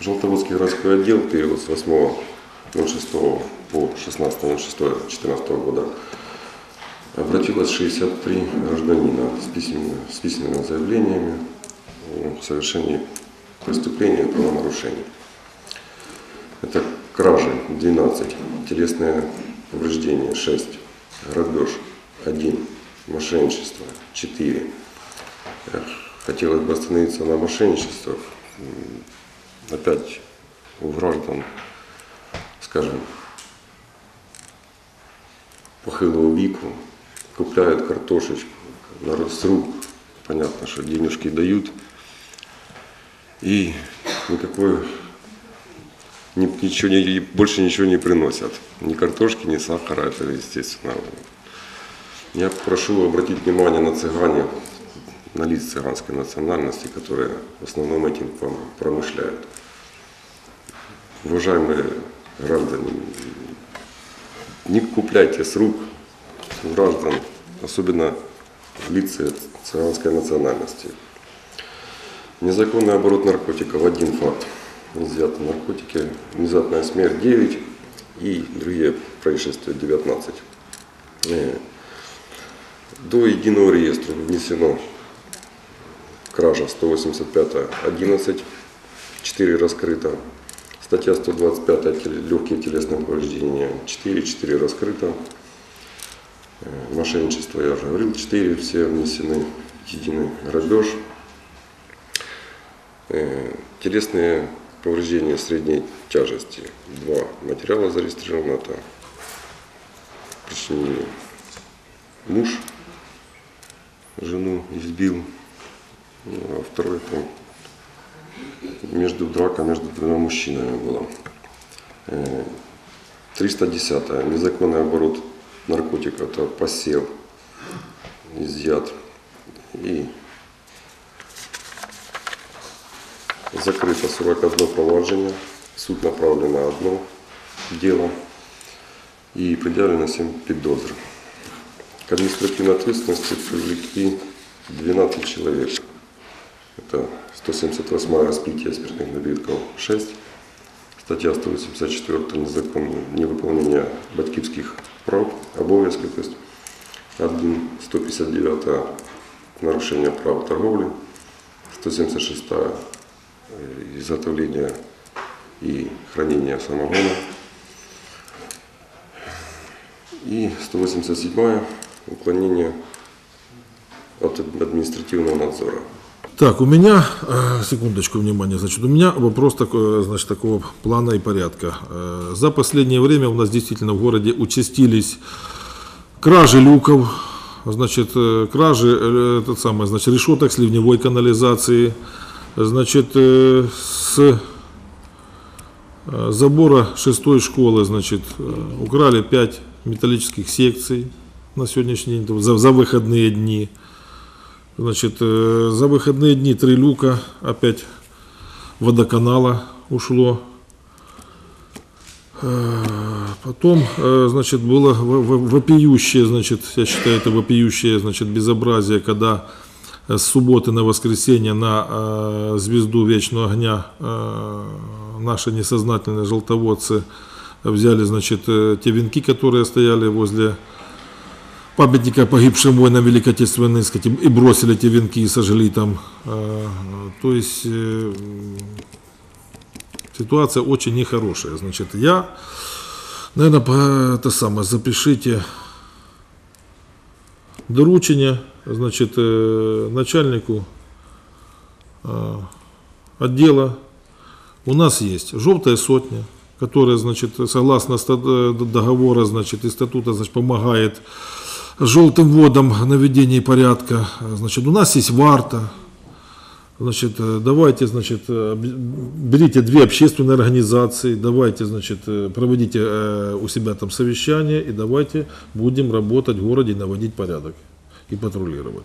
Желтоводский городской отдел в период с 8.06 по 16.06.2014 года обратилось 63 гражданина с письменными, с письменными заявлениями о совершении преступления и правонарушений. Это кражи 12, телесное повреждение 6, грабеж 1, мошенничество 4. Эх, Хотелось бы остановиться на мошенничествах. Опять у граждан, скажем, похилого віку купляют картошечку на рук. Понятно, что денежки дают. И никакой ни- ничего больше ничего не приносят. Ни картошки, ни сахара, это естественно. Я прошу обратить внимание на цыгане, на лиц цыганской национальности, которые в основном этим промышляют. Уважаемые граждане, не купляйте с рук граждан, особенно лиц цыганской национальности. Незаконный оборот наркотиков – один факт. Изъяты наркотики, внезапная смерть – 9 и другие происшествия – 19. Э, До единого реестра внесено кража 185 11, 4 раскрыто. Статья 125 теле- легкие телесные повреждения 4, 4 раскрыто. Мошенничество, я уже говорил, 4 все внесены. Единый грабеж. Э, Телесные повреждения средней тяжести. Два материала зарегистрировано. Это причинение муж жену избил. Второй там между драка между двумя мужчинами была. Э, 310. Незаконный оборот наркотиков. Это посев, изъят. И закрыто 41 провадження. В Суд направлено на одно дело. И предъявлено 7 підозр. К административной ответственности привлекли 12 человек. Это 178 распитие спиртных напитков 6, статья 184 незаконное невыполнение батьківських прав, обов'язків, то есть 1, 159 нарушение прав торговли, 176 э, изготовление и хранение самогона, и 187 уклонение от административного надзора. Так, у меня, э, секундочку, внимание, значит, у меня вопрос такой, значит, такого плана и порядка. Э, За последнее время у нас действительно в городе участились кражи люков, значит, э, кражи, э, этот самый, значит, решеток с ливневой канализации, значит, э, с э, забора шестой школы, значит, э, украли 5 металлических секций на сегодняшний день, за, за выходные дни. Значит, э, за выходные дни три люка, опять водоканала ушло. Э, Потом, э, значит, было во- во- вопиющее, значит, я считаю, это вопиющее, значит, безобразие, когда с субботы на воскресенье на звезду Вечного огня наши несознательные желтоводцы взяли, значит, те венки, которые стояли возле памятника погибшим воинам Великой Отечественной сказать, и бросили эти венки и сожгли там. Э, То есть э, ситуация очень нехорошая. Значит, я, наверное, это самое, запишите доручение, значит, э, начальнику э, отдела. У нас есть желтая сотня, которая, значит, согласно договора, значит, и статута, значит, помогает желтым водам наведении порядка. Значит, у нас есть варта. Значит, э, давайте, значит, э, берите две общественные организации, давайте, значит, э, проводите у себя там совещание и давайте будем работать в городе, наводить порядок и патрулировать.